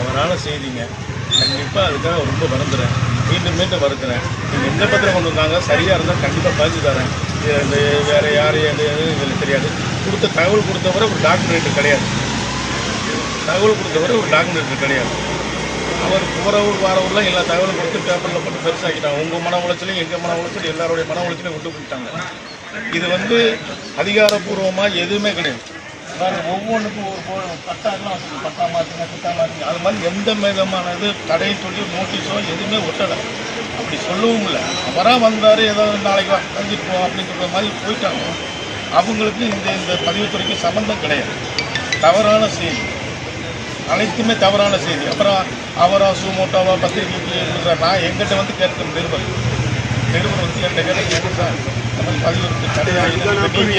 அவரால் செய்திங்க. கண்டிப்பாக அதுக்காக ரொம்ப வருந்துறேன். மீண்டும் மீண்டும் வருந்துறேன் நீங்கள் எந்த பத்திரம் கொண்டு வந்தாங்க? சரியாக இருந்தால் கண்டிப்பாக பதிஞ்சு தரேன். இது இந்த வேறு யார் எது எங்களுக்கு தெரியாது. கொடுத்த தகவல் கொடுத்தவரை ஒரு டாக்குமெண்ட் கிடையாது. தகவல் கொடுத்தவரை ஒரு டாக்குமெண்ட் கிடையாது. அவர் போகிற ஊர் வார ஊரில் எல்லா தகவலும் கொடுத்து பேப்பரில் போட்டு பெருசாக்கிட்டாங்க. உங்கள் மன உளைச்சலையும் எங்கள் மன உளைச்சலும் எல்லாருடைய மன உளைச்சலையும் விட்டு கொடுத்தாங்க இது வந்து அதிகாரப்பூர்வமாக எதுவுமே கிடையாது. வேறு ஒவ்வொன்றுக்கும் ஒரு போ- பட்டாலாம் பட்டா மாற்றுங்க பட்டா மாற்றுங்க அது மாதிரி எந்த விதமான இது தடை சொல்லி நோட்டீஸோ எதுவுமே ஒட்டலை. அப்படி சொல்லவும் இல்லை. அவராக வந்தார் ஏதாவது நாளைக்கு வா செஞ்சுட்டு போவோம் அப்படின்ற மாதிரி போயிட்டாங்க. அவங்களுக்கு இந்த இந்த பதிவுத்துறைக்கு சம்மந்தம் கிடையாது. தவறான செய்தி. அனைத்துமே தவறான செய்தி. அப்புறம் அவரா சுமோட்டோவா பத்திரிகைக்கு நான் எங்கிட்ட வந்து கேட்க நிருபர். நிருபர் வந்து என்கிட்ட கேட்ட கேட்டு சார் தடையாக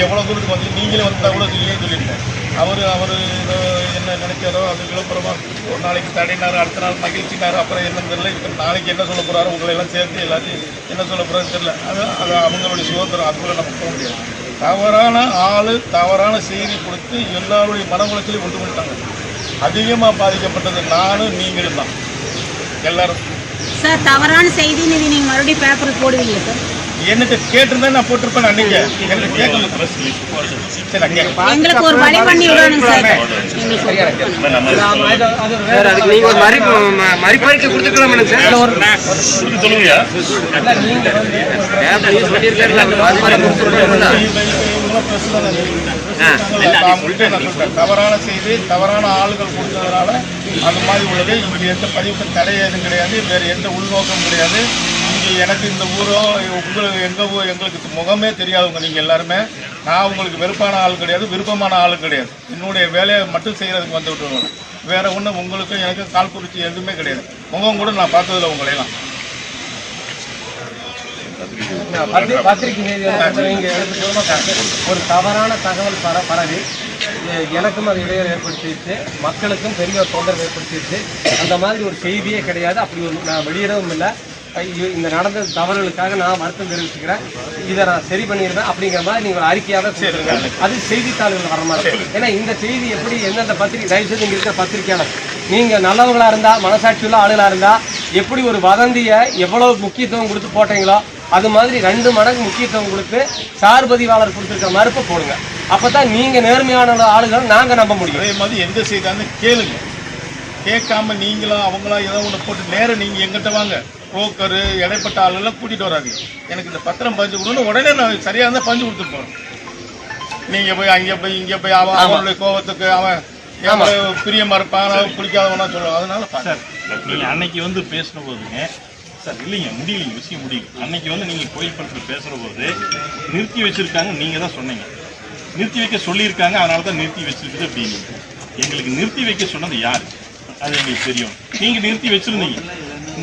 எவ்வளோ தூரத்துக்கு வந்து நீங்களே வந்தால் கூட இல்லையே சொல்லியிருக்கேன் அவர் அவர் ஏதோ என்ன நினைச்சாரோ அது விழுப்புரமா ஒரு நாளைக்கு தடையினாரு அடுத்த நாள் மகிழ்ச்சினாரு அப்புறம் என்னன்னு தெரியல. இப்போ நாளைக்கு என்ன சொல்ல போகிறாரு உங்களை எல்லாம் சேர்த்து எல்லாத்தையும் என்ன சொல்ல போகிறாரு தெரியல. அது அது அவங்களுடைய சுதந்திரம் அதுக்குள்ளே நம்ம போக முடியாது. தவறான ஆள் தவறான செய்தி கொடுத்து எல்லாருடைய மன உளைச்சலையும் கொண்டு பண்ணிட்டாங்க அதிகமாக பாதிக்கப்பட்டது நானும் நீங்களும் தான் எல்லாரும். சார் தவறான செய்தின்னு நீங்கள் நீங்க மறுபடியும் பேப்பருக்கு போடுவீங்க சார்? என்னட்ட கேட்டிருந்தா நான் போட்டிருப்பேன் அன்னைக்கு. எனக்கு கேட்கல. சரி. எங்களுக்கு ஒரு வழி பண்ணி விடணும் சார். சார். அதுக்கு நீங்க ஒரு கொடுத்துக்கலாம் சார்? யூஸ் பண்ணியிருக்காரு. தவறான செய்தி தவறான ஆளுகள் கொடுத்ததுனால அந்த மாதிரி உள்ளது. இங்கே எந்த பதிவுக்கு தடை எதுவும் கிடையாது. வேறு எந்த உள்நோக்கம் கிடையாது. எனக்கு இந்த ஊரோ உங்களுக்கு எங்கள் ஊர் எங்களுக்கு முகமே தெரியாதவங்க நீங்கள் எல்லாருமே. நான் உங்களுக்கு வெறுப்பான ஆள் கிடையாது விருப்பமான ஆள் கிடையாது. என்னுடைய வேலையை மட்டும் செய்கிறதுக்கு வந்து விட்டுருவாங்க வேற ஒன்றும் உங்களுக்கும் எனக்கும் கால் குறிச்சி எதுவுமே கிடையாது. முகம் கூட நான் பார்த்ததில்ல உங்களையெல்லாம். பத்திரி- பத்திரிகை ஒரு தவறான தகவல் பர பரவி எனக்கும் அது இடையூறு ஏற்படுத்திடுச்சு. மக்களுக்கும் பெரிய ஒரு தொந்தரவு ஏற்படுத்திடுச்சு. அந்த மாதிரி ஒரு செய்தியே கிடையாது. அப்படி ஒரு நான் வெளியிடவும் இல்லை. ஐயோ, இந்த நடந்த தவறுகளுக்காக நான் வருத்தம் தெரிவிச்சுக்கிறேன். இதை நான் சரி பண்ணிடுவேன் அப்படிங்கிற மாதிரி நீங்கள் அறிக்கையாக சொல்லுங்க அது செய்தித்தாள்கள் வர மாதிரி. ஏன்னா இந்த செய்தி எப்படி எந்தெந்த பத்திரிகை தயவுசெய்து இங்கே இருக்கிற பத்திரிக்கையாளர் நீங்கள் நல்லவங்களா இருந்தா மனசாட்சியுள்ள ஆளுகளா இருந்தா எப்படி ஒரு வதந்தியை எவ்வளவு முக்கியத்துவம் கொடுத்து போட்டீங்களோ அது மாதிரி ரெண்டு மடங்கு முக்கியத்துவம் கொடுத்து சார் பதிவாளர் கொடுத்துருக்க மறுப்பை போடுங்க. அப்பதான் நீங்க நேர்மையான ஆளுகள் நாங்க நம்ப முடியும். அதே மாதிரி எந்த செய்தான்னு கேளுங்க. கேட்காம நீங்களும் அவங்களாம் ஏதோ ஒன்று போட்டு நேரம் நீங்கள் எங்கிட்ட வாங்க. புரோக்கரு இடைப்பட்ட ஆளுலாம் கூட்டிகிட்டு வராங்க. எனக்கு இந்த பத்திரம் பதிஞ்சு கொடுன்னு உடனே நான் சரியாக இருந்தால் பதிஞ்சு கொடுத்துட்டு போகிறேன் நீங்கள் போய் அங்கே போய் இங்கே போய் அவன் அவனுடைய கோபத்துக்கு அவன் பிரியமாக இருப்பான் அவன் பிடிக்காதவனா சொல்லுவான். அதனால. சார் நீங்க அன்னைக்கு வந்து பேசின போதுங்க சார் இல்லைங்க முடியலைங்க விஷயம் முடியல. அன்னைக்கு வந்து நீங்க கோயில் படத்தில் பேசுற போது நிறுத்தி வச்சிருக்காங்க நீங்க தான் சொன்னீங்க. நிறுத்தி வைக்க சொல்லியிருக்காங்க அதனால தான் நிறுத்தி வச்சிருக்குது அப்படின்னு. எங்களுக்கு நிறுத்தி வைக்க சொன்னது யாரு? அது எங்களுக்கு தெரியும். நீங்க நிறுத்தி வச்சிருந்தீங்க.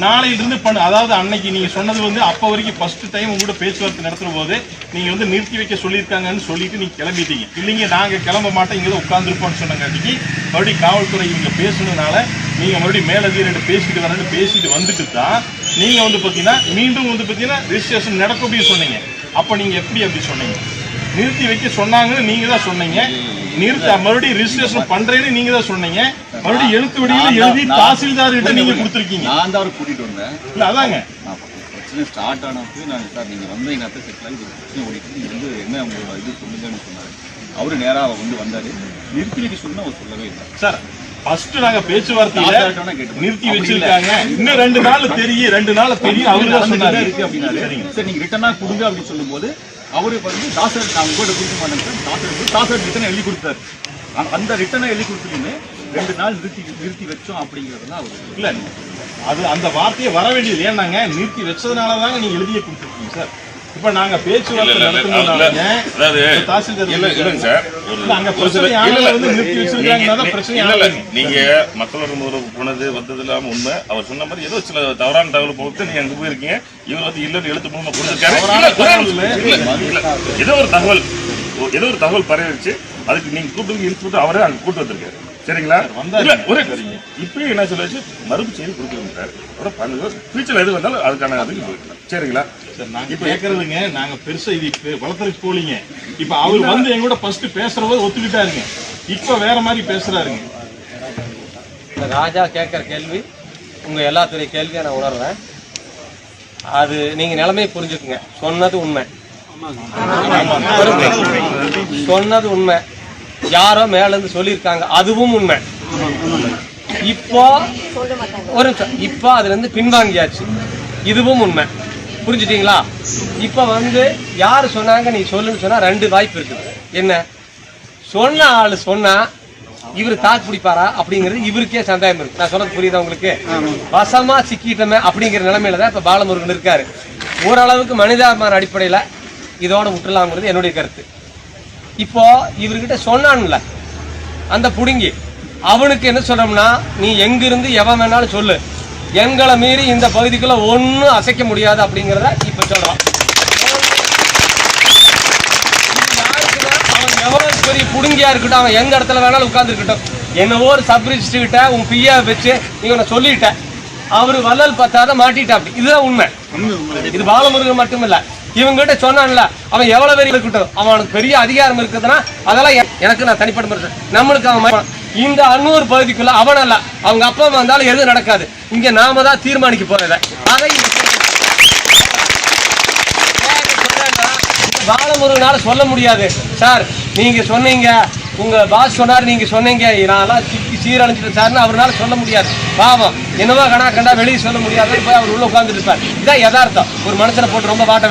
நாளையிலிருந்து பண்ண பண்ணு அதாவது அன்னைக்கு நீங்கள் சொன்னது வந்து அப்போ வரைக்கும் ஃபர்ஸ்ட் டைம் உங்கள்கிட்ட கூட பேச்சுவார்த்தை நடத்துகிற போது நீங்கள் வந்து நிறுத்தி வைக்க சொல்லியிருக்காங்கன்னு சொல்லிட்டு நீங்கள் கிளம்பிட்டீங்க. இல்லைங்க நாங்கள் கிளம்ப மாட்டோம் இங்கே தான் உட்காந்துருப்போம்னு சொன்னங்காட்டிக்கு மறுபடியும் காவல்துறை இவங்க பேசுனதுனால நீங்கள் மறுபடியும் மேலதிகாரிகிட்ட பேசிட்டு வரேன்னு பேசிட்டு வந்துட்டு தான் நீங்கள் வந்து பார்த்தீங்கன்னா மீண்டும் வந்து பார்த்தீங்கன்னா ரிஜிஸ்ட்ரேஷன் நடக்கும் அப்படின்னு சொன்னீங்க. அப்போ நீங்கள் எப்படி அப்படி சொன்னீங்க? நிறுத்தி வைக்க சொன்னாங்கன்னு நீங்கள் தான் சொன்னீங்க. நிறுத்த மறுபடியும் ரிஜிஸ்ட்ரேஷன் பண்றேன்னு நீங்க தான் சொன்னீங்க. மறுபடியும் எழுத்து வடியில எழுதி தாசில்தார் கிட்ட நீங்க கொடுத்துருக்கீங்க. நான் தான் அவரை கூட்டிட்டு வந்தேன். இல்ல அதாங்க. பிரச்சனை ஸ்டார்ட் ஆனப்போ நான் சார் நீங்கள் வந்து எங்கள் அத்தை செட்டில் ஆகி பிரச்சனை ஓடிட்டு நீங்கள் வந்து என்ன உங்களோட இது சொல்லுங்கன்னு சொன்னார். அவரு நேராக வந்து வந்தார். நிறுத்தி வைக்க சொன்னா அவர் சொல்லவே இல்லை. சார் ஃபர்ஸ்ட் நாங்க பேச்சுவார்த்தையில. நிறுத்தி வச்சிருக்காங்க. இன்னும் ரெண்டு நாள் தெரியும் ரெண்டு நாள் தெரியும். அவரு தான் சொன்னாரு. இருக்கு அப்படின்னாரு. சரி நீங்கள் ரிட்டனாக கொடுங்க அப்படின்னு சொல்லும்போது அவரு வந்து தாசர் நான் உங்கள்கிட்ட கொடுக்க மாட்டேன் சார். தாசர் வந்து தாசர் ரிட்டன் எழுதி கொடுத்தாரு. அந்த ரிட்டனை எழுதி கொடுத்துட்டுமே ரெண்டு நாள் நிறுத்தி நிறுத்தி வச்சோம் அப்படிங்கிறது அவர். இல்லை அது அந்த வார்த்தையை வர வேண்டியது ஏன்னாங்க நிறுத்தி வச்சதுனால தாங்க நீங்கள் எழுதியே கொடுத்துருக்கீங்க சார். இப்ப நாங்க பேச்சுவார்த்தை தான் நீங்க- மக்களோட முதல்வர் போனது வந்தது இல்லாம உண்மை. அவர் சொன்ன மாதிரி ஏதோ சில தவறான தகவல் போட்டு நீங்க அங்க போயிருக்கீங்க. இவர் வந்து இல்லன்னு எழுத்து மூலமா கொடுத்துருக்காரு. ஏதோ ஒரு தகவல் ஏதோ ஒரு தகவல் பரவிடுச்சு. அதுக்கு நீங்க கூப்பிட்டு இழுத்து விட்டு அவரே அங்க கூட்டு வந்திருக்காரு. சரிங்களா? ஒரே இப்பயும் என்ன சொல்லிச்சு மறுப்பு செய்தி கொடுக்குறாரு அப்புறம் பண்ணுங்க ஃபியூச்சர்ல எது வந்தாலும் அதுக்கான அதுக்கு போயிடலாம் சரிங்களா? சார் நாங்க கேக்குறதுங்க நாங்க பெருசா இது இப்ப வளர்த்துறதுக்கு போலீங்க இப்ப அவர் வந்து எங்க கூட ஃபர்ஸ்ட் பேசுற போது ஒத்துக்கிட்டாருங்க. இப்ப வேற மாதிரி பேசுறாருங்க. இந்த ராஜா கேட்குற கேள்வி உங்கள் எல்லாத்துடைய கேள்வியை நான் உணர்றேன். அது நீங்கள் நிலைமையை புரிஞ்சுக்குங்க. சொன்னது உண்மை. சொன்னது உண்மை. யாரோ மேலேருந்து சொல்லியிருக்காங்க. அதுவும் உண்மை. இப்போ ஒரு நிமிஷம். இப்போ அதுல இருந்து பின்வாங்கியாச்சு. இதுவும் உண்மை. புரிஞ்சுட்டீங்களா? இப்போ வந்து யார் சொன்னாங்க நீ சொல்லுன்னு சொன்னா ரெண்டு வாய்ப்பு இருக்குது. என்ன? சொன்ன ஆள் சொன்னா இவர் தாக்கு பிடிப்பாரா? அப்படிங்கிறது இவருக்கே சந்தேகம் இருக்கு. நான் சொல்றது புரியுதா உங்களுக்கு? வசமா சிக்கிட்டோமே அப்படிங்கிற நிலைமையில தான் இப்ப பாலமுருகன் இருக்காரு. ஓரளவுக்கு மனிதாபிமான அடிப்படையில இதோட விட்டுலாங்கிறது என்னுடைய கருத்து. இப்போ இவர்கிட்ட சொன்னான்ல அந்த புடுங்கி. அவனுக்கு என்ன சொல்றோம்னா நீ எங்கிருந்து எவன் வேணாலும் சொல்லு. எங்களை மீறி இந்த பகுதிக்குள்ள ஒன்றும் அசைக்க முடியாது அப்படிங்கிறத இப்ப சொல்றான். அவன் பெரிய புடுங்கியா இருக்கட்டும் அவன் எந்த இடத்துல வேணாலும் உட்காந்துருக்கட்டும் என்னவோ ஒரு சப் ரிஜிஸ்டர் கிட்ட உன் பியா வச்சு நீ உன்னை சொல்லிட்ட. அவரு வள்ளல் பத்தாத மாட்டிட்டா அப்படி இதுதான் உண்மை. இது பாலமுருகன் மட்டும் இவங்ககிட்ட இவங்க கிட்ட சொன்னான்ல அவன் எவ்வளவு பெரிய இருக்கட்டும் அவனுக்கு பெரிய அதிகாரம் இருக்குதுன்னா அதெல்லாம் எனக்கு நான் தனிப்பட்ட முறை நம்மளுக்கு அவன் இந்த அன்னூர் பகுதிக்குள்ள அவன் அல்ல. அவங்க அப்பா அம்மா வந்தாலும் எதுவும் நடக்காது. இங்க நாம தான் தீர்மானிக்க போறத அதை பாலமுருகனால சொல்ல முடியாது. சார் நீங்க சொன்னீங்க. உங்க பாஸ் சொன்னார் நீங்க சொன்னீங்க. நான்லாம் சிக்கி சீரழிஞ்சிட்டேன் சார்னு அவரால் சொல்ல முடியாது. பாவம். என்னவோ கணா கண்டா வெளியே சொல்ல முடியாது. போய் அவர் உள்ள உட்கார்ந்துட்டு இதான் யதார்த்தம். ஒரு மனுஷனை போட்டு ரொம்ப பாட்ட